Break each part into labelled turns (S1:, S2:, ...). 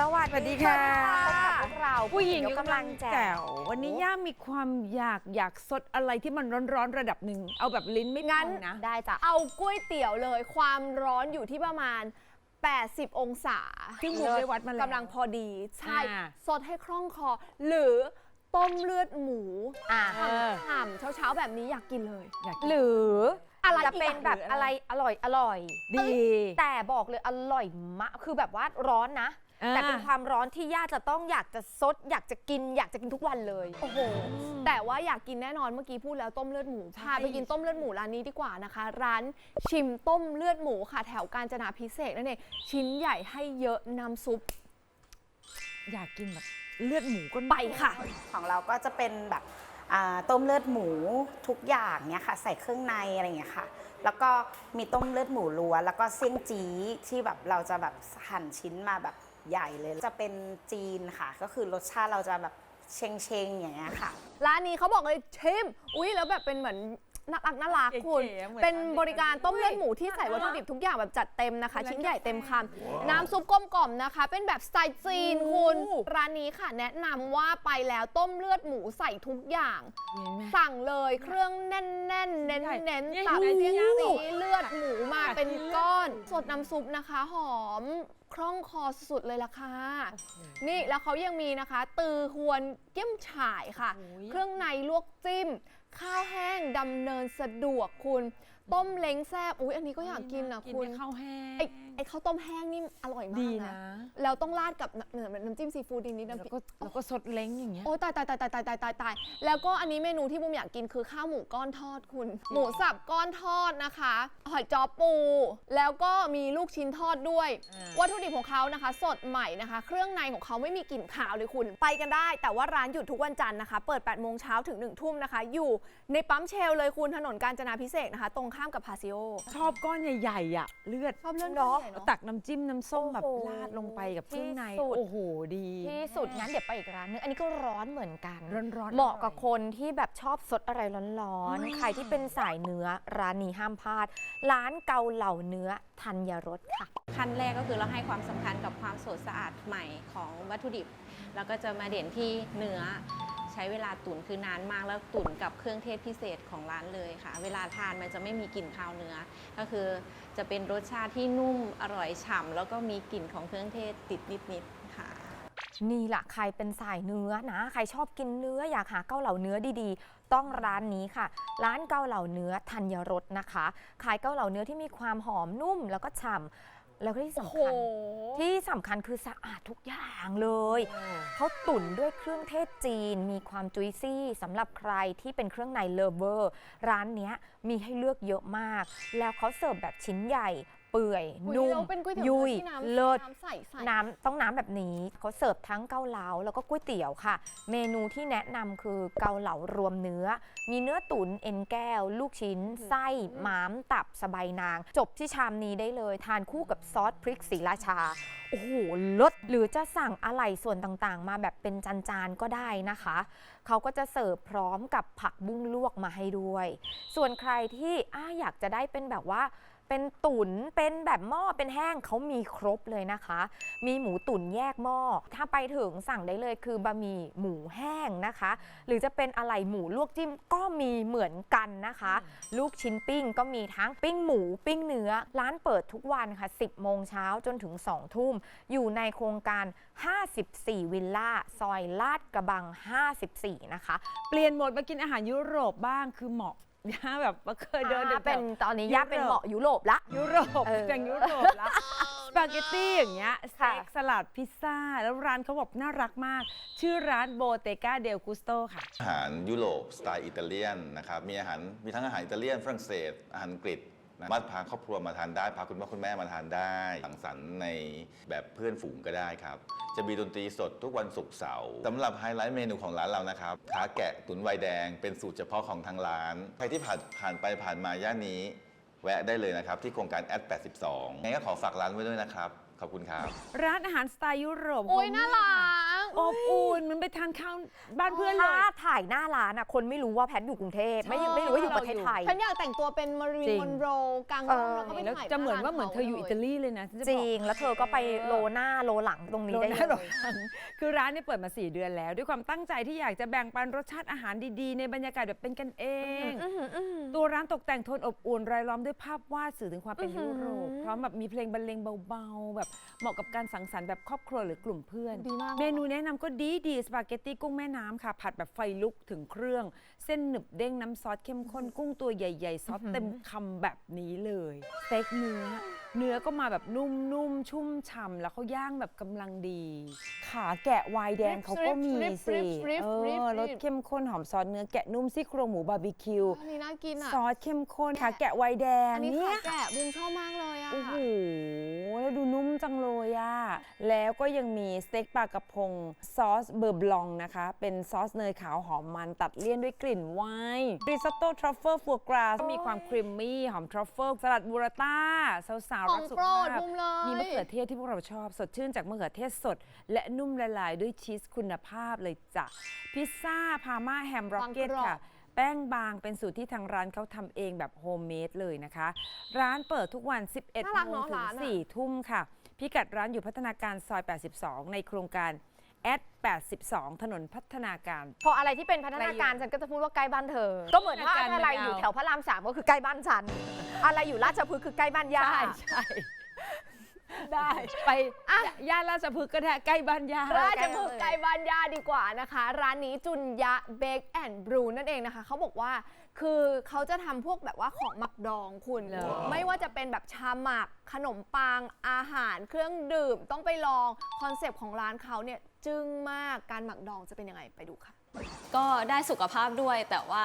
S1: สวัส
S2: สวัสดี
S1: ดี
S2: ค่ะ
S1: ค่ะพบกับพวกเรา
S2: ผู้หญิง
S1: ย
S2: ย
S1: ก
S2: ก
S1: กำ
S2: กำ
S1: ลั
S2: ลั
S1: ง
S2: ง
S1: แจ๋
S2: แจ๋
S1: ว
S2: ววันนี้ย่ามีความอยากอยากสดอะไรที่มันร้อนๆระดับหนึ่งเอาแบบลิ้นไม่
S3: งั้
S2: พั
S3: น
S2: งนะ
S1: ได้จ้ะ
S3: เอาก๋วยเตี๋ยวเลยความร้อนอยู่ที่ประมาณ 80 องศา
S2: ซึ่งบุมได้วัดมาแล้ว
S3: กำลังพอดีใช่
S2: อ่า
S3: สดให้คล่องคอ หรือต้มเลือดหมู
S1: อะ
S2: เออ
S3: ฉ่ำๆเช้าๆแบบนี้อยากกินเลย
S2: อยาก
S1: หรือ
S3: อะไร
S1: จะเป็น
S3: อีกอะ
S1: แบบอะไรอร่อยอร่อย
S2: ดี
S1: แต่บอกเลยอร่อยมากคือแบบว่าร้อนนะ
S2: อ่า
S1: แต่เป็นความร้อนที่ย่าจะต้องอยากจะซด อยากจะกิน อยากจะกินทุกวันเลย
S3: โอ้โห แต่ว่าอยากกินแน่นอนเมื่อกี้พูดแล้วต้มเลือดหมูพาไปกินต้มเลือดหมูร้านนี้ดีกว่านะคะ ร้านชิมต้มเลือดหมูค่ะแถวกาญจนาพิเศษกนั่นเองชิ้นใหญ่ให้เยอะน้ำซุป
S2: อยากกินแบบเลือดหมูก็
S3: ไปค่ะ
S4: ของเราก็จะเป็นแบบอ่าต้มเลือดหมูทุกอย่างเนี่ยค่ะ ใส่เครื่องในอะไรอย่างเงี้ยค่ะ แล้วก็มีต้มเลือดหมูล้วนแล้วก็เสี่ยงจีที่แบบเราจะแบบหั่นชิ้นมาแบบ ใหญ่เลย จะเป็นจีนค่ะ ก็คือรสชาติเราจะแบบเชงเชงๆอย่างเงี้ยค่ะ
S3: ร้านนี้เขาบอกเลยชิม อุ้ยแล้วแบบเป็นเหมือน น่ารักน่ารักคุณ
S2: เก๋ๆหมือ
S3: เป็น
S2: ร้ด็ก
S3: บริการต้มเลือดหมูที่ใส่วัตถุดิบทุกอย่างแบบจัดเต็มนะคะชิ้นใหญ่เต็มคำน้ำซุปกลมกล่อมนะคะ เป็นแบบสไตล์จีนคุณร้านนี้ค่ะ แนะนำว่าไปแล้วต้มเลือดหมูใส่ทุกอย่าง
S2: เห็นไหม
S3: สั่งเลยเครื่องแน่นๆ เน้น
S2: ใหญ่
S3: ๆเน้น
S2: ใหญ่
S3: ตับ
S2: ใหญ่
S3: สี
S2: ใหญ่ใหญ่
S3: เลือดหมูมา
S2: อยาก
S3: เป็น
S2: กินเลือด
S3: ก้อน สดน้ำซุปนะคะ หอมคล่องคอสุดๆเลยล่ะค่ะ นี่แล้วเขายังมีนะคะ ตือหวนเกี้ยมฉ่ายค่ะ
S2: โอ้ย
S3: เครื่องในลวกจิ้ม ข้าวแห้งดำเนินสะดวกคุณ ต้มเล้งแซบอุ้ยอันนี้ก็อยากกินนะ
S2: กิน
S3: คุณ
S2: กับข้าวแห้ง
S3: ไอไอข้าวต้มแห้งนี่อร่อยมา
S2: ดี
S3: ก
S2: นะ
S3: นะแล้วต้องราดกับน้ำเหมือนน้ำจิ้มซีฟู้ดนิดๆ
S2: แล้ว
S3: น้ำพริก
S2: ก็แล้วก็สดเล้งอย่างเงี้ย
S3: โอ้ตายตายตายตายตายตายตายตายแล้วก็อันนี้เมนูที่บุมอยากกินคือข้าวหมูก้อนทอดคุณ หมูสับก้อนทอดนะคะหอยจ้อปู แล้วก็มีลูกชิ้นทอดด้วย
S2: อ่า
S3: วัตถุดิบของเขานะคะ สดใหม่นะคะ เครื่องในของเขาไม่มีกลิ่นคาวเลยคุณ ไปกันได้ แต่ว่าร้านหยุดทุกวันจันทร์นะคะ เปิด8โมงเช้าถึง1ทุ่มนะคะ อยู่ในปั๊มเชลเลยคุณถนนกาญจนาพิเศษกนะคะ ตรงข้ามกับพาซิโอ
S2: ชอบก้อนใหญ่ๆอะ เลือด
S3: ชอบเลื่อน
S1: เนอะ
S3: ใหญ่เนาะ
S2: ตักน้ำจิ้มน้ำส้มแบบ
S1: โอ้โห
S2: ราดลงไปกับเครื่องใน
S1: ที่สุด
S2: โอ้โหดี
S1: ที่สุดงั้นเดี๋ยวไปอีกร้านนึงอันนี้ก็ร้อนเหมือนกัน
S2: ร้อนๆ
S1: เหมาะ
S2: อร่อย
S1: กับคนที่แบบชอบสดอะไรร้อนๆ ใครที่เป็นสายเนื้อร้านนี้ห้ามพลาด ร้านเกาเหล่าเนื้อธัญรสค่ะ
S5: ขั้นแรกก็คือเราให้ความสำคัญกับความสดสะอาดใหม่ของวัตถุดิบ แล้วก็จะมาเด่นที่เนื้อ ใช้เวลาตุ๋นคือนานมากแล้วตุ๋นกับเครื่องเทศพิเศษของร้านเลยค่ะ เวลาทานมันจะไม่มีกลิ่นคาวเนื้อ ก็คือจะเป็นรสชาติที่นุ่มอร่อยฉ่ำแล้วก็มีกลิ่นของเครื่องเทศติดนิดๆค่ะ
S1: นี่แหละใครเป็นสายเนื้อนะ ใครชอบกินเนื้ออยากหาเกาเหลาเนื้อดีๆ ต้องร้านนี้ค่ะ ร้านเกาเหลาเนื้อธัญรสนะคะ ขายเกาเหลาเนื้อที่มีความหอมนุ่มแล้วก็ฉ่ำ แล้วก็ที่
S3: โอ้
S1: สำ
S3: โห
S1: คัญ ที่สำคัญคือสะอาดทุกอย่างเลย เขาตุ๋นด้วยเครื่องเทศจีน มีความจุยซี่สำหรับใครที่เป็นเครื่องในเลเวอร์ ร้านเนี้ยมีให้เลือกเยอะมาก แล้วเขาเสิร์ฟแบบชิ้นใหญ่ เปื่อย
S3: อุ๊ย
S1: นุ่ม
S3: แล้วเป็นก๋วยเตี๋ยว
S1: ยุย
S3: ที่น้ำ
S1: เลิศ
S3: น้ำใสใส
S1: น้ำต้องน้ำแบบนี้เขาเสิร์ฟทั้งเกาเหลาแล้วก็ก๋วยเตี๋ยวค่ะ เมนูที่แนะนำคือเกาเหลารวมเนื้อ มีเนื้อตุ๋นเอ็นแก้ว ลูกชิ้น ไส้ม้ามตับสะใบายนาง จบที่ชามนี้ได้เลย ทานคู่กับซอสพริกศรีราชา โอ้โหลดหรือจะสั่งอะไหล่ส่วนต่างๆ มาแบบเป็นจานๆก็ได้นะคะ เขาก็จะเสิร์ฟพร้อมกับผักบุ้งลวกมาให้ด้วย ส่วนใครที่อาอยากจะได้เป็นแบบว่า เป็นตุ๋นเป็นแบบหม้อเป็นแห้งเขามีครบเลยนะคะ มีหมูตุ๋นแยกหม้อถ้าไปถึงสั่งได้เลยคือบะหมี่หมูแห้งนะคะ หรือจะเป็นอะไรหมูลวกจิ้มก็มีเหมือนกันนะคะ ลูกชิ้นปิ้งก็มีทั้งปิ้งหมูปิ้งเนื้อ ร้านเปิดทุกวันค่ะ 10 โมงเช้าจนถึง 2 ทุ่ม อยู่ในโครงการ 54 วิลล่า ซอยลาดกระบัง 54 นะคะ
S2: เปลี่ยนโหมดมากินอาหารยุโรปบ้างคือเหมาะ ย่าแบบว่าเคยเดิน
S1: อ่า
S2: แถวๆ
S1: เป็นตอนนี้ย่าเป็น
S2: ยุโรป
S1: เหมาะยุโรปละ
S2: ยุโรป
S1: เออ
S2: อย่างยุโรปละสปาเกตตี้อย่างเงี้ยส
S1: ค่ะ
S2: เต็กสลัดพิซซ่า แล้วร้านเขาบอกน่ารักมาก ชื่อร้านโบเตกาเดลกุสโตค่ะ
S6: อาหารยุโรปสไตล์อิตาเลียนนะครับ มีอาหารมีทั้งอาหารอิตาเลียนฝรั่งเศสอาหารอังกฤษ นะสามารถพาครอบครัวมาทานได้ พาคุณพ่อคุณแม่มาทานได้สังสรรค์ในแบบเพื่อนฝูงก็ได้ครับ จะมีดนตรีสดทุกวันศุกร์เสาร์สำหรับไฮไลท์เมนูของร้านเรานะครับขาแกะตุ๋นไวน์แดง เป็นสูตรเฉพาะของทางร้าน ใครที่ผ่านผ่านไปผ่านมาย่านนี้ แวะได้เลยนะครับ ที่โครงการแอด82งั้นก็ขอฝากร้านไว้ด้วยนะครับ ขอบคุณครับ
S2: ร้านอาหารสไตล์ยุโรป
S3: โอ้ย น่ารัก
S2: อบอุ่นนเหมันไปทานข้าวบ้านเพื่อนเล
S1: ถ้าย ถ่ายหน้าร้านอะคนไม่รู้ว่าแพทอยู่กรุงเทพไม่
S3: ใช่
S1: ไม่รู้ว่าอยู่ประเทศไทย
S3: ฉันอยากแต่งตัวเป็นมารี
S2: จริ
S3: น
S2: ง
S3: มอนโรกลาง
S1: เอ
S3: ร่ม
S1: อ
S3: แล้วก็ไป
S2: แล้ว
S3: ถ่าย
S2: จะเหมือนว่า
S3: ร้
S2: เหมือนเธออยู่อิตาลีเลยนะฉันจะ
S1: จ
S2: บอก
S1: ริงแล้วเธอก็ไปโลหน้าโลหลังตรงนี้ได้
S2: โลห
S1: เล
S2: น้ายโลหลัง คือร้านเนี่ยเปิดมา 4 เดือนแล้ว ด้วยความตั้งใจที่อยากจะแบ่งปันรสชาติอาหารดีๆ ในบรรยากาศแบบเป็นกันเอง
S1: อื้อหืออื้อหือ
S2: ตัวร้านตกแต่งโทนอบอุ่นรายล้อมด้วยภาพวาดสื่อถึงความเป็น
S1: อื้
S2: ยุ
S1: อหือ
S2: โรปพร้อมแบบมีเพลงบรรเลงเบาๆ แบบ เหมาะกับการสังสรรค์แบบครอบครัวหรือกลุ่มเพื่อน
S3: ดีมาก
S2: เมนูแนะนำก็ดีดีสปาเกตตี้กุ้งแม่น้ำค่ะ ผัดแบบไฟลุกถึงเครื่อง เส้นหนึบเด้งน้ำซอสเข้มข้นกุ้งตัวใหญ่ ๆ ซอสเต็มคำแบบนี้เลยสเต็กเนื้อ เนื้อก็มาแบบนุ่มๆ ชุ่มฉ่ำแล้วเขาย่างแบบกำลังดี ขาแกะวายแดงเขาก็มี
S3: Ribs,
S2: สิ
S3: ribs, ribs,
S2: เอ
S3: ribs,
S2: อ
S3: ribs
S2: รสเข้มข้นหอมซอสเนื้อแกะนุ่มซี่โครงหมูบาร์บีคิว
S3: อันนี้น่ากินอะ
S2: ซอสเข้มข้นขาแกะไวน์แดง
S3: อันนี้
S2: เนี่
S3: ขายแกะบูมชอบมากเลยอะ
S2: โอ้โหแล้วดูนุ่มจังเลยอะแล้วก็ยังมีสเต็กปลากระพงซอสเบอร์บลองนะคะ เป็นซอสเนยขาวหอมมันตัดเลี่ยนด้วยกลิ่นไวน์ริซอตโต้ทรัฟเฟิลฟัวกราสมีความครีมมี่หอมทรัฟเฟิลสลัดบูราต้าสาว
S3: ข
S2: ๆ
S3: อ
S2: รั
S3: ง
S2: กสุ
S3: โป
S2: ข
S3: ร
S2: ภา
S3: ด
S2: พ
S3: บูมเลย
S2: มีมะเขือเทศที่พวกเราชอบ สดชื่นจากมะเขือเทศสด และนุ่มละลายด้วยชีสคุณภาพเลยจ้ะ พิซซ่า พาม่าแฮมร็อกเก็ต
S3: บางกรอบ
S2: ค่ะ แป้งบางเป็นสูตรที่ทางร้านเขาทำเองแบบโฮมเมดเลยนะคะ ร้านเปิดทุกวัน 11
S3: น่ารัก
S2: โม
S3: เน
S2: ง
S3: อะ
S2: ถึง
S3: ร้านอะ
S2: 4ทุ่มค่ะ พิกัดร้านอยู่พัฒนาการซอย 82 ในโครงการ แอด82 ถนนพัฒนาการ
S1: พออะไรที่เป็นพัฒนาการฉันก็จะพูดว่าใกล้บ้านเธอ ก็เหมือนว่า
S2: พัฒนาการ
S1: อะไร
S2: มันยาว
S1: อยู่แถวพระรามสามก็คือใกล้บ้านฉัน อะไรอยู่ราชพฤกษ์คือใกล้บ้านย่า
S2: ใช่ใช่ได้ไปย่านราชพฤกษ์ก็ได้ใกล้บ้านย่า
S3: ราชพฤกษ์ใกล้บ้านย่าดีกว่านะคะ ร้านนี้จุนยะเบคแอนด์บรูนั่นเองนะคะ เขาบอกว่าคือเขาจะทำพวกแบบว่าของหมักดองคุณ
S2: เหรอ
S3: ไม่ว่าจะเป็นแบบชาหมักขนมปังอาหารเครื่องดื่มต้องไปลองคอนเซปต์ของร้านเขาเนี่ย จึ้งมากการหมักดองจะเป็นยังไงไปดูค่ะ
S7: ก็ได้สุขภาพด้วยแต่ว่า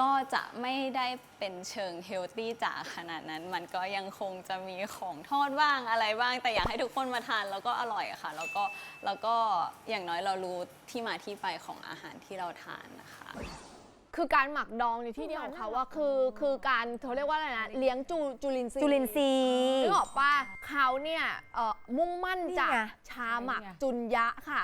S7: ก็จะไม่ได้เป็นเชิงเฮลตี้จ๋าขนาดนั้น มันก็ยังคงจะมีของทอดบ้างอะไรบ้าง แต่อยากให้ทุกคนมาทานแล้วก็อร่อยค่ะ แล้วก็แล้วก็อย่างน้อยเรารู้ที่มาที่ไปของอาหารที่เราทานนะคะ
S3: คือการหมักดองในที่นี้ของเขาว่าคือคือการเขาเรียกว่าอะไรนะเลี้ยงจูจุลินทรีย์
S1: จุลินทรีย์
S3: นึกออกป่ะเขาเนี่ยเอ่อมุ่งมั่น
S1: นี่
S3: จาก
S1: ไง
S3: ชาหมัก
S2: นี่ไง
S3: จุนยะค่ะ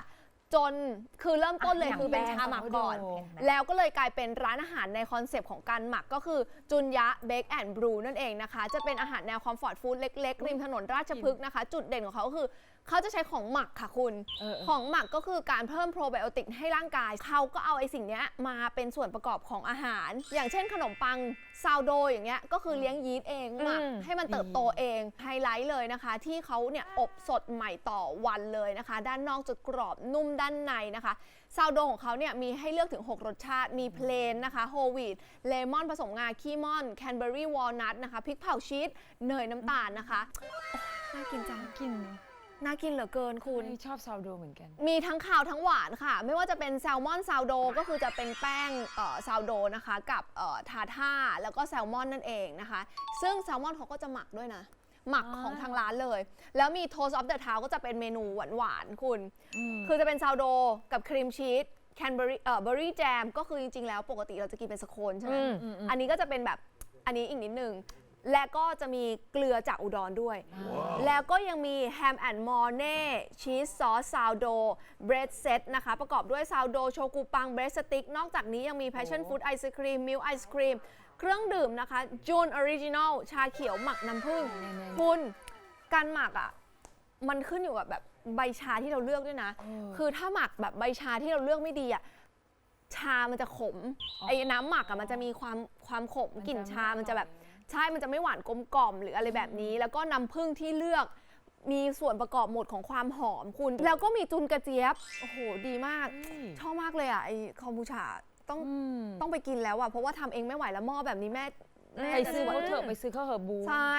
S3: จนคือเริ่มต้นเลย
S1: อะ
S3: คือเป็น
S1: อย่าง
S3: ชาหมักก่อน
S1: แป้งเขาดู
S3: แล้วก็เลยกลายเป็นร้านอาหารในคอนเซปต์ของการหมักก็คือจุนยะเบคแอนด์บรูนั่นเองนะคะ จะเป็นอาหารแนวคอมฟอร์ตฟู้ดเล็กๆ ริมถนนราชพฤกษ์นะคะ จุดเด่นของเขาก็คือ เขาจะใช้ของหมักค่ะคุณ
S2: เออเออ
S3: ของหมักก็คือการเพิ่มโปรไบโอติกให้ร่างกาย เขาก็เอาไอ้สิ่งเนี้ยมาเป็นส่วนประกอบของอาหาร อย่างเช่นขนมปังซาวโดอย่างเงี้ย ก็คือเลี้ยงยีสต์เองหมัก
S1: อืม
S3: ให้มันเติบโตเอง ไฮไลท์เลยนะคะ ที่เขาเนี่ยอบสดใหม่ต่อวันเลยนะคะ ด้านนอกจะกรอบนุ่มด้านในนะคะ ซาวโดของเขาเนี่ยมีให้เลือกถึง 6 รสชาติ มีเพลนนะคะ โฮวีดเลมอนผสมงา ขี้ม่อน แคนเบอรี่ วอลนัทนะคะ พริกเผาชีส เนยน้ำตาลนะคะโอ้น่ากินจัง
S2: กิน
S3: น่ากินเหลือเกินคุณ
S2: ชอบซาวโดเหมือนกัน
S3: มีทั้งขาวทั้งหวานค่ะ ไม่ว่าจะเป็นแซลมอนซาวโดก็คือจะเป็นแป้งเอ่อซาวโดนะคะ กับเอ่อทาท่าแล้วก็แซลมอนนั่นเองนะคะ ซึ่งแซลมอนเขาก็จะหมักด้วยนะ หมัก
S2: อ่า
S3: ของทางร้านเลย แล้วมีโทสออฟเดอะทาวก็จะเป็นเมนูหวานๆคุณ คือจะเป็นซาวโดกับครีมชีสแคนเบอรี่เอ่อเบอรี่แจมก็คือจริงๆแล้วปกติเราจะกินเป็นสโคนใช่ไหม
S1: อืม
S3: อันนี้ก็จะเป็นแบบอันนี้อีกนิดนึง และก็จะมีเกลือจากอุดรด้วย แล้วก็ยังมีแฮมแอนด์มอร์เน่ชีสซอสซาวโดเบรดเซตนะคะ ประกอบด้วยซาวโดโชกุปังเบรดสติ๊กนอกจากนี้ยังมีแพชชั่นฟู้ดไอศครีมมิลไอศครีมเครื่องดื่มนะคะจูนออริจินอลชาเขียวหมักน้ำผึ้งคุณการหมักอะ มันขึ้นอยู่กับแบบใบชาที่เราเลือกด้วยนะ คือถ้าหมักแบบใบชาที่เราเลือกไม่ดีอะชามันจะขมไอ้น้ำหมักอะมันจะมีความความขม
S2: มันจะ
S3: กลิ่นชา
S2: ไม่อร่อย
S3: มันจะแบบ ใช่มันจะไม่หวานกลมกล่อมหรืออะไรแบบนี้ แล้วก็น้ำผึ้งที่เลือก มีส่วนประกอบหมดของความหอมคุณ แล้วก็มีจุนกระเจี๊ยบ โอ้โห ดีมาก ชอบมากเลยอะไอคอมบูชาต้องต้องไปกินแล้วอะเพราะว่าทำเองไม่ไหวแล้วหม้อแบบนี้แม่แม่
S2: ไป
S3: จะ
S2: ซื้อ
S3: สวย
S2: เขาเถอะไปซื้อเขาเหอะบู
S3: ใช่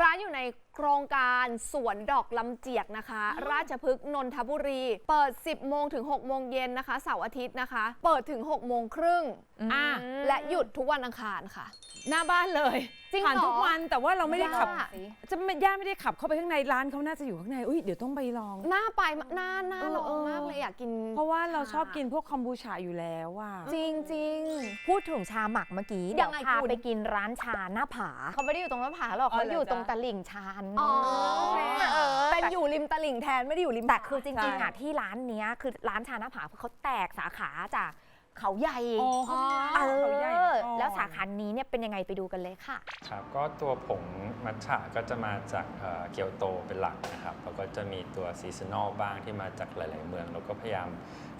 S3: ร้านอยู่ในโครงการสวนดอกลำเจียกนะคะ ราชพฤกษ์นนทบุรี เปิด 10 โมงถึง 6 โมงเย็นนะคะเสาร์อาทิตย์นะคะ เปิดถึง 6 โมงครึ่ง
S2: อะ
S3: และหยุดทุกวันอังคารค่ะ
S2: หน้าบ้านเลย
S3: จริง
S2: ผ่าน
S3: เหรอ
S2: ทุกวันแต่ว่าเราไม่ได้ขับ
S3: ย่า
S2: จะไม่ย่าไม่ได้ขับเข้าไปข้างในร้านเขาน่าจะอยู่ข้างในอุ้ยเดี๋ยวต้องไปลอง
S3: หน้าไปหน้าหน้า
S2: เออ
S3: ลอง
S2: เออ
S3: มากเลยอยากกิน
S2: เพราะว่าเราชอบกินพวกคอมบูชาอยู่แล้วอะ
S3: จริงจริง
S1: พูดถึงชาหมักเมื่อกี้
S3: ยั
S1: เดี๋ยว
S3: งไง
S1: พา
S3: คุณ
S1: ไปกินร้านชาหน้าผา เขาไม่ได้อยู่ตรงหน้าผาหรอก
S2: อ๋อ
S1: เขา
S2: เหรอ
S1: อยู่
S2: จ๊ะ
S1: ตรงตลิ่งชานน
S3: อ๋อโอเค
S1: เออ
S3: เป็น
S1: แต่
S3: อยู่ริมตลิ่งแทนไม่ได้อยู่ริม
S1: แต่
S3: สาย
S1: คือจริงๆ
S2: ใช่
S1: อะที่ร้านเนี้ยคือร้านชาหน้าผาเขาแตกสาขาจากเขาใหญ่
S2: อ๋อเขา
S1: เอ
S2: เขาใหญ่
S1: อ
S2: มาก่อน
S1: แล้วสาขานี้เนี่ยเป็นยังไงไปดูกันเลยค่ะ
S8: ครับก็ตัวผงมัทฉะก็จะมาจากเอ่อเกียวโตเป็นหลักนะครับแล้วก็จะมีตัวซีซันอลบ้างที่มาจากหลาย ๆ เมือง แล้วก็พยายาม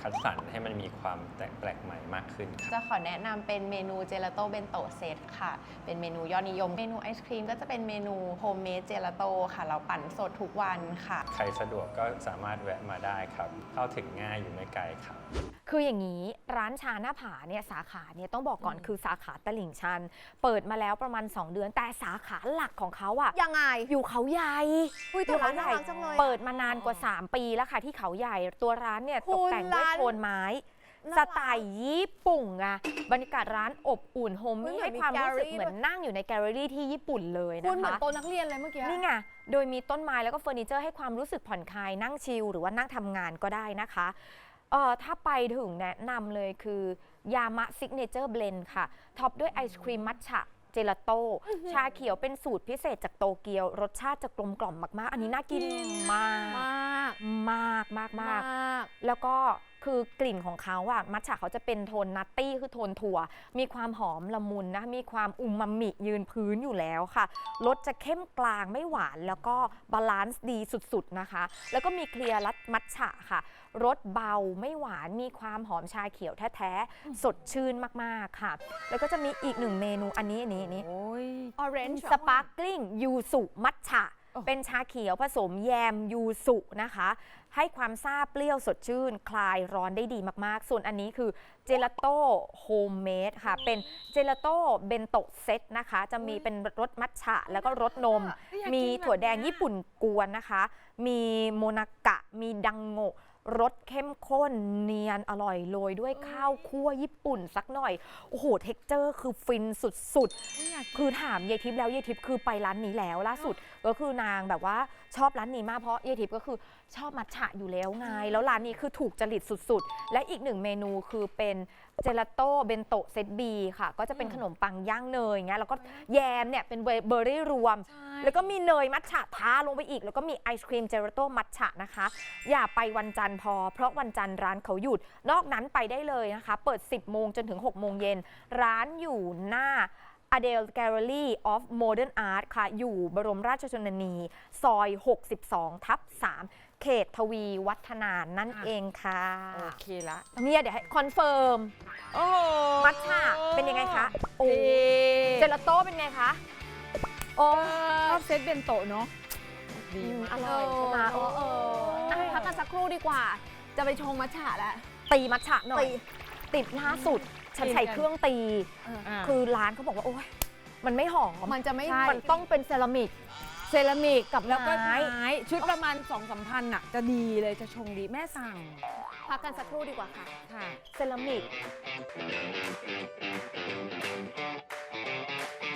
S8: คัดสรรให้มันมีความแตกแปลกใหม่มากขึ้นครับ
S9: จะขอแนะนำเป็นเมนูเจลาโต้เบนโตเซตค่ะ เป็นเมนูยอดนิยม เมนูไอศครีมก็จะเป็นเมนูโฮมเมดเจลาโต้ค่ะ เราปั่นสดทุกวันค่ะ
S8: ใครสะดวกก็สามารถแวะมาได้ครับ เข้าถึงง่ายอยู่ไม่ไกลครับ
S1: คืออย่างนี้ร้านชาหน้าผาเนี่ยสาขาเนี่ยต้องบอกก่อนคือสาขาตลิ่งชัน เปิดมาแล้วประมาณ 2 เดือน แต่สาขาหลักของเขาอะ
S3: ยังไง
S1: อยู่เขาใหญ่
S3: อุ้ยแต่ร้านน่ารักจังเลยอะ
S1: เปิดมานานกว่า 3 ปีแล้วค่ะที่เขาใหญ่ตัวร้านเนี่ย
S3: คุ
S1: ต
S3: ณ
S1: กแต่งด้วย
S3: ร้าน
S1: โทนไม้
S3: น่า
S1: ส
S3: รัก
S1: ไตล์ญี่ปุ่นอะบรรยากาศร้านอบอุ่นโฮม
S3: เฮ้ย
S1: มี่
S3: เหมือน
S1: ให้ความรู้สึก
S3: มี
S1: เหมือนนั่งอยู่ในแกลเลอรี่ที่ญี่ปุ่นเลย
S3: คุณ
S1: นะ
S3: เหมือน
S1: คะ
S3: โต๊ะนักเรียนเลยเมื่อกี้
S1: นี่ไง โดยมีต้นไม้แล้วก็เฟอร์นิเจอร์ให้ความรู้สึกผ่อนคลายนั่งชิลหรือว่านั่งทำงานก็ได้นะคะเอ่อถ้าไปถึงแนะนำเลยคือยามะซิกเนเจอร์เบลนค่ะ ท็อปด้วยไอศครีมมัทฉะ เจลาโต้ชาเขียวเป็นสูตรพิเศษจากโตเกียว รสชาติจะกลมกล่อมมากๆ อันนี้น่ากินมาก
S3: มาก
S1: มาก มากมาก
S3: มาก
S1: แล้วก็คือกลิ่นของเขาอะมัทฉะเขาจะเป็นโทนนัตตี้คือโทนถั่ว มีความหอมละมุนนะ มีความอุมามิยืนพื้นอยู่แล้วค่ะรสจะเข้มกลางไม่หวานแล้วก็บาลานซ์ดีสุดๆนะคะ แล้วก็มีเคลียร์รัดมัทฉะค่ะ รสเบาไม่หวานมีความหอมชาเขียวแท้ๆ สดชื่นมากๆค่ะ แล้วก็จะมีอีกหนึ่งเมนูอันนี้อันนี้อันนี้
S2: โอ้ย
S3: orange
S1: สปาร์กลิ n งยูสุมัทฉะ
S2: โอ้
S1: เป็นชาเขียวผสมแยมยูสุนะคะ ให้ความซาบเปรี้ยวสดชื่น คลายร้อนได้ดีมากๆ ส่วนอันนี้คือเจลาโต้โฮมเมดค่ะ เป็นเจลาโต้เบนโตเซตนะคะ จะมีเป็นรสมัทฉะ แล้วก็รสนม
S2: อยากกิน
S1: มี
S2: แบบ
S1: ถั่วแดง
S2: เนี้ย
S1: ญี่ปุ่นกวนนะคะ มีโมนากะ มีดังโงะ รสเข้มข้นเนียนอร่อยโรยด้วยข้าวคั่วญี่ปุ่นสักหน่อย โอ้โห เท็กเจอร์คือฟินสุดๆ คือถามเยทิพย์แล้วยายทิพย์คือไปร้านนี้แล้วล่าสุดก็คือนางแบบว่าชอบร้านนี้มากเพราะเยทิพย์ก็คือชอบมัทฉะอยู่แล้วไง แล้วร้านนี้คือถูกจริตสุดๆ และอีกหนึ่งเมนูคือเป็นเจลาโต้เบนโตเซตบีค่ะ ก็จะเป็นขนมปังย่างเนยเงี้ยแล้วก็แยมเนี่ยเป็นเบอร์รี่รวม แล้วก็มีเนยมัทฉะทาลงไปอีก แล้วก็มีไอศครีมเจลาโต้มัทฉะนะคะ อย่าไปวันจันทร์พอ เพราะวันจันทร์ร้านเขาหยุด นอกนั้นไปได้เลยนะคะ เปิด 10 โมงจนถึง 6 โมงเย็น ร้านอยู่หน้า Adele Gallery of Modern Art ค่ะ อยู่บรมราชชนนี ซอย 62 ทับ 3 เขตทวีวัฒนานั่นเองค่ะ
S2: โอเคละ
S1: เนี่ยเดี๋ยวให้คอนเฟิร์ม
S2: โอ้โห
S1: มัทฉะเป็นยังไงคะ โอ้
S2: เอ๊ะ
S1: เจลาโต้เป็นไงคะ โอ้
S2: ชอบเซตเบนโตะเนาะดี
S1: อืม
S2: มาก
S1: อร่อยใช่ไหมโอ้เออ
S3: อะพักกันสักครู่ดีกว่า จะไปชงมัทฉะแล้ว
S1: ตีมัทฉะหน่อย
S3: ตี
S1: ติดล่าสุดฉันใส่เครื่องตี
S2: อะ
S1: คือร้านเขาบอกว่าโอ้ยมันไม่หอม
S3: มันจะไม่
S2: ใช่
S1: มันต้องเป็นเซรามิก
S2: เซรามิกกับแล้วก็
S1: ไม้
S2: ไม้ชุดประมาณ2องสามพันอะจะดีเลยจะชงดีแม่สั่ง
S3: พักกันสักครู่ดีกว่าค่ะ
S2: ค่ะ
S1: เซรามิก